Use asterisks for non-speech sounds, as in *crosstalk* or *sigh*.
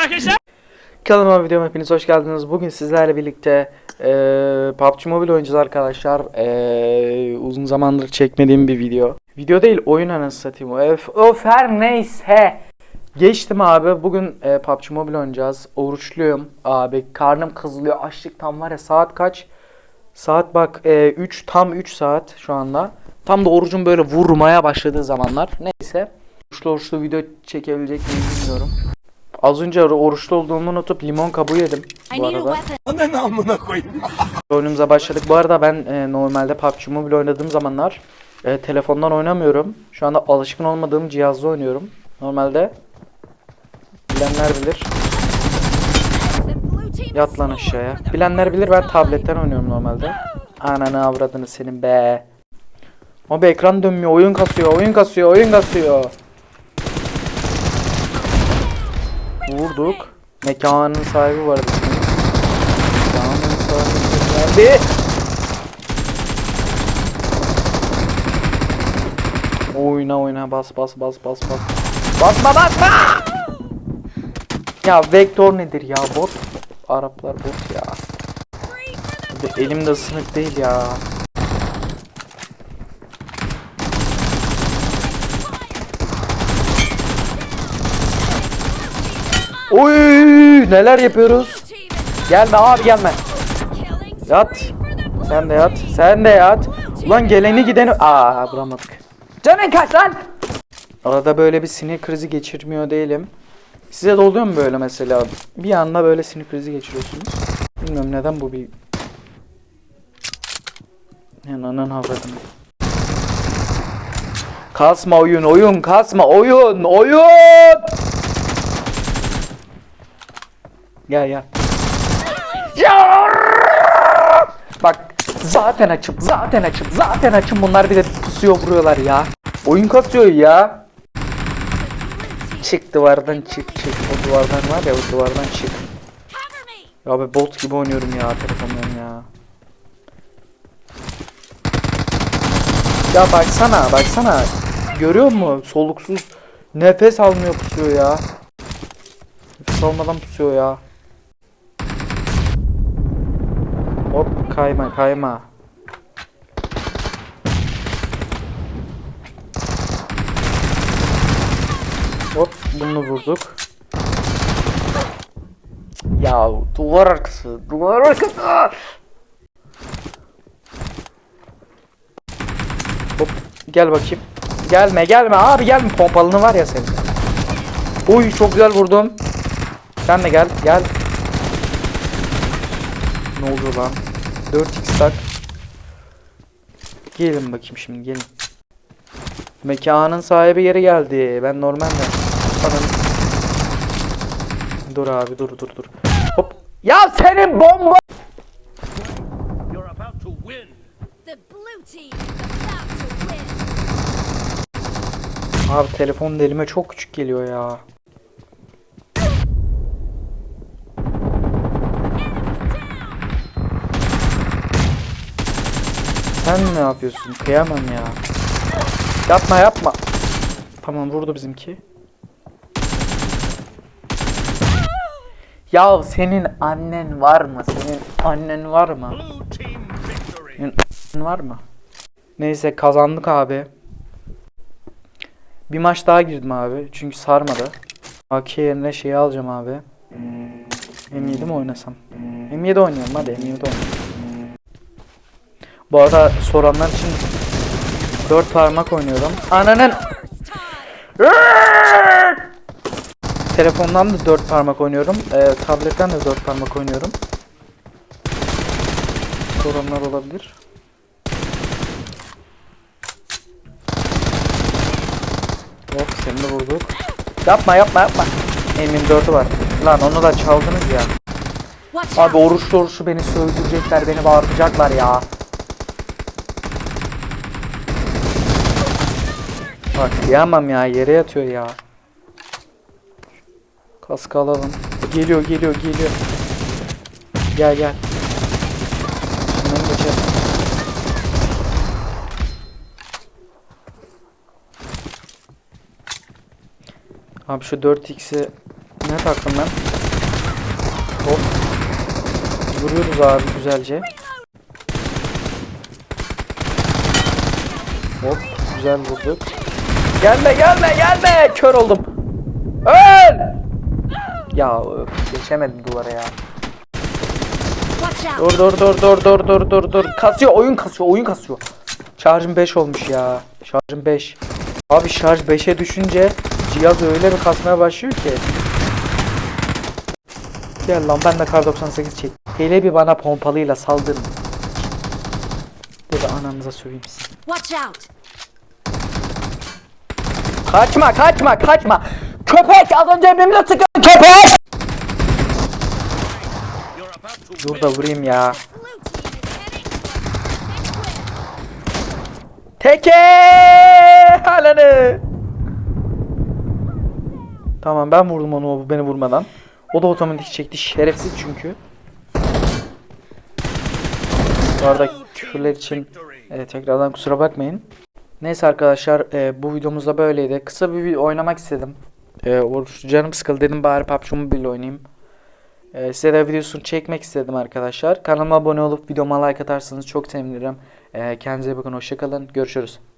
arkadaşlar. Kanalıma videoma hepiniz hoş geldiniz. Bugün sizlerle birlikte eee PUBG Mobile oynayacağız arkadaşlar. Eee, uzun zamandır çekmediğim bir video. Video değil oyun anasını satayım. Of, of her neyse. Geçtim abi. Bugün eee, PUBG Mobile oynayacağız. Oruçluyum abi. Karnım kızılıyor. Açlıktan var ya saat kaç? Saat bak 3 tam 3 saat şu anda. Tam da orucum böyle vurmaya başladığı zamanlar. Neyse. Oruçlu oruçlu video çekebilecek miyim bilmiyorum. Az önce or- oruçlu olduğumu unutup limon kabuğu yedim bu need a arada. weapon. *laughs* Oyunumuza başladık. Bu arada ben e, normalde PUBG Mobile oynadığım zamanlar e, telefondan oynamıyorum. Şu anda alışkın olmadığım cihazda oynuyorum. Normalde bilenler bilir. Yat lan aşağıya. Bilenler bilir ben tabletten oynuyorum normalde. Ananı avradını senin be. Abi ekran dönmüyor. Oyun kasıyor. Oyun kasıyor. Oyun kasıyor. Vurduk. Mekanın sahibi vardı. Mekanın sahibi geldi. Oyna oyna bas bas bas bas bas. Basma basma. Ya vektör nedir ya bot? Araplar bot ya. Elimde ısınık değil ya. Oy neler yapıyoruz? Gelme abi gelme. Yat. Sen de yat. Sen de yat. Ulan geleni gideni... Aa vuramadık. Canın kaç lan? Arada böyle bir sinir krizi geçirmiyor değilim. Size de oluyor mu böyle mesela? Bir anda böyle sinir krizi geçiriyorsunuz. Bilmiyorum neden bu bir... Yani anan avradım. Kasma oyun oyun kasma oyun oyun. Gel gel. Ya! Bak zaten açım zaten açım zaten açım bunlar bir de pusuyor vuruyorlar ya. Oyun kasıyor ya. Çık duvardan çık çık. O duvardan var ya o duvardan çık. Ya be bot gibi oynuyorum ya telefondan ya. Ya baksana baksana. Görüyor musun? Soluksuz nefes almıyor pusuyor ya. Nefes almadan pusuyor ya. Hop kayma kayma. Hop bunu vurduk. Ya duvar arkası, duvar arkası. Hop gel bakayım. Gelme gelme abi gelme pompalını var ya senin. Uy çok güzel vurdum. Sen de gel gel. Ne oldu lan? 4x tak. Gelin bakayım şimdi gelin. Mekanın sahibi yeri geldi. Ben normalde. Anam. Dur abi dur dur dur. Hop. Ya senin bomba. You're about to win. The blue team is about to win. Abi telefon elime çok küçük geliyor ya. Sen ne yapıyorsun? Kıyamam ya. Yapma yapma. Tamam vurdu bizimki. Ya senin annen var mı? Senin annen var mı? Senin annen var mı? Neyse kazandık abi. Bir maç daha girdim abi. Çünkü sarmadı. AK yerine şeyi alacağım abi. M7 mi oynasam? M7 oynayalım hadi M7 oynayalım. Bu arada soranlar için 4 parmak oynuyorum. Ananın Telefondan da 4 parmak oynuyorum. Ee, tabletten de 4 parmak oynuyorum. Soranlar olabilir. Hop seni de vurduk. Yapma yapma yapma. M24'ü var. Lan onu da çaldınız ya. Abi oruçlu oruçlu beni söldürecekler, beni bağırtacaklar ya. Bak kıyamam ya, yere yatıyor ya. Kaskı alalım. Geliyor, geliyor, geliyor. Gel gel. Şundan geçelim. Abi şu 4x'i Ne taktım ben? Hop. Vuruyoruz abi güzelce. Hop güzel vurduk. Gelme gelme gelme. Kör oldum. Öl! Ya öf, geçemedim duvara ya. Dur dur dur dur dur dur dur dur. Kasıyor oyun kasıyor oyun kasıyor. Şarjım 5 olmuş ya. Şarjım 5. Abi şarj 5'e düşünce cihaz öyle bir kasmaya başlıyor ki. Gel lan ben de kar 98 çek. Hele bir bana pompalıyla saldırın. Burada ananıza söveyim sizi. Watch out! Kaçma kaçma kaçma. Köpek az önce benimle sıkın köpek. Dur da vurayım ya. Teke halanı. Tamam ben vurdum onu beni vurmadan. O da otomatik çekti şerefsiz çünkü. Bu arada küfürler için e, tekrardan kusura bakmayın. Neyse arkadaşlar e, bu videomuz da böyleydi. Kısa bir video oynamak istedim. E, canım sıkıldı dedim bari PUBG Mobile oynayayım. E, size de videosunu çekmek istedim arkadaşlar. Kanalıma abone olup videoma like atarsanız çok sevinirim. E, kendinize bakın hoşçakalın. Görüşürüz.